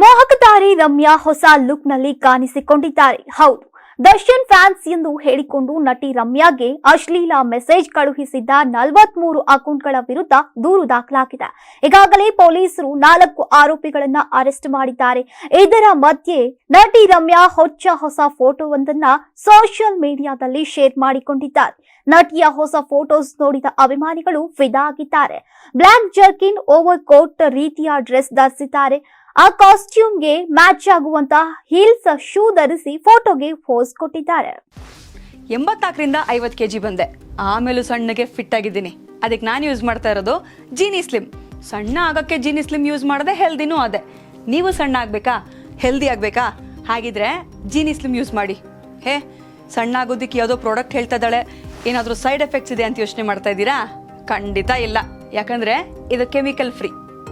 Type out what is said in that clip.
ಮೋಹಕಧಾರಿ ರಮ್ಯಾ ಹೊಸ ಲುಕ್ನಲ್ಲಿ ಕಾಣಿಸಿಕೊಂಡಿದ್ದಾರೆ. ಹೌದು, ದರ್ಶನ್ ಫ್ಯಾನ್ಸ್ ಎಂದು ಹೇಳಿಕೊಂಡು ನಟಿ ರಮ್ಯಾಗೆ ಅಶ್ಲೀಲ ಮೆಸೇಜ್ ಕಳುಹಿಸಿದ್ದ ನಲವತ್ಮೂರು ಅಕೌಂಟ್ಗಳ ವಿರುದ್ಧ ದೂರು ದಾಖಲಾಗಿದೆ. ಈಗಾಗಲೇ ಪೊಲೀಸರು ನಾಲ್ಕು ಆರೋಪಿಗಳನ್ನ ಅರೆಸ್ಟ್ ಮಾಡಿದ್ದಾರೆ. ಇದರ ಮಧ್ಯೆ ನಟಿ ರಮ್ಯಾ ಹೊಚ್ಚ ಹೊಸ ಫೋಟೋವೊಂದನ್ನ ಸೋಷಿಯಲ್ ಮೀಡಿಯಾದಲ್ಲಿ ಶೇರ್ ಮಾಡಿಕೊಂಡಿದ್ದಾರೆ. ನಟಿಯ ಹೊಸ ಫೋಟೋಸ್ ನೋಡಿದ ಅಭಿಮಾನಿಗಳು ಫಿದಾ ಆಗಿದ್ದಾರೆ ಬ್ಲ್ಯಾಕ್ ಜರ್ಕಿನ್ ಓವರ್ ಕೋಟ್ ರೀತಿಯ ಡ್ರೆಸ್ ಧರಿಸಿದ್ದಾರೆ. ಆ ಕಾಸ್ಟ್ಯೂಮ್ಗೆ ಮ್ಯಾಚ್ ಆಗುವಂತ ಹೀಲ್ಸ್ ಶೂ ಧರಿಸಿ ಫೋಟೋಗೆ ಪೋಸ್ ಕೊಟ್ಟಿದ್ದಾರೆ. ಎಂಬತ್ನಾಲ್ಕರಿಂದ ಐವತ್ತು ಕೆ ಜಿ ಬಂದೆ. ಆಮೇಲೂ ಸಣ್ಣಗೆ ಫಿಟ್ ಆಗಿದ್ದೀನಿ. ಅದಕ್ಕೆ ನಾನು ಯೂಸ್ ಮಾಡ್ತಾ ಇರೋದು ಜೀನಿ ಸ್ಲಿಮ್ ಸಣ್ಣ ಆಗೋಕ್ಕೆ ಜೀನಿ ಸ್ಲಿಮ್ ಯೂಸ್ ಮಾಡಿದೆ ಹೆಲ್ದಿನೂ ಅದೇ. ನೀವು ಸಣ್ಣ ಆಗಬೇಕಾ? ಹೆಲ್ದಿ ಆಗಬೇಕಾ? ಹಾಗಿದ್ರೆ ಜೀನಿ ಸ್ಲಿಮ್ ಯೂಸ್ ಮಾಡಿ. ಹೇ, ಸಣ್ಣ ಆಗೋದಿಕ್ಕೆ ಯಾವುದೋ ಪ್ರಾಡಕ್ಟ್ ಹೇಳ್ತಾ ಇದ್ದಾಳೆ. ಏನಾದರೂ ಸೈಡ್ ಎಫೆಕ್ಟ್ಸ್ ಇದೆ ಅಂತ ಯೋಚನೆ ಮಾಡ್ತಾ ಇದ್ದೀರಾ? ಖಂಡಿತ ಇಲ್ಲ. ಯಾಕಂದರೆ ಇದು ಕೆಮಿಕಲ್ ಫ್ರೀ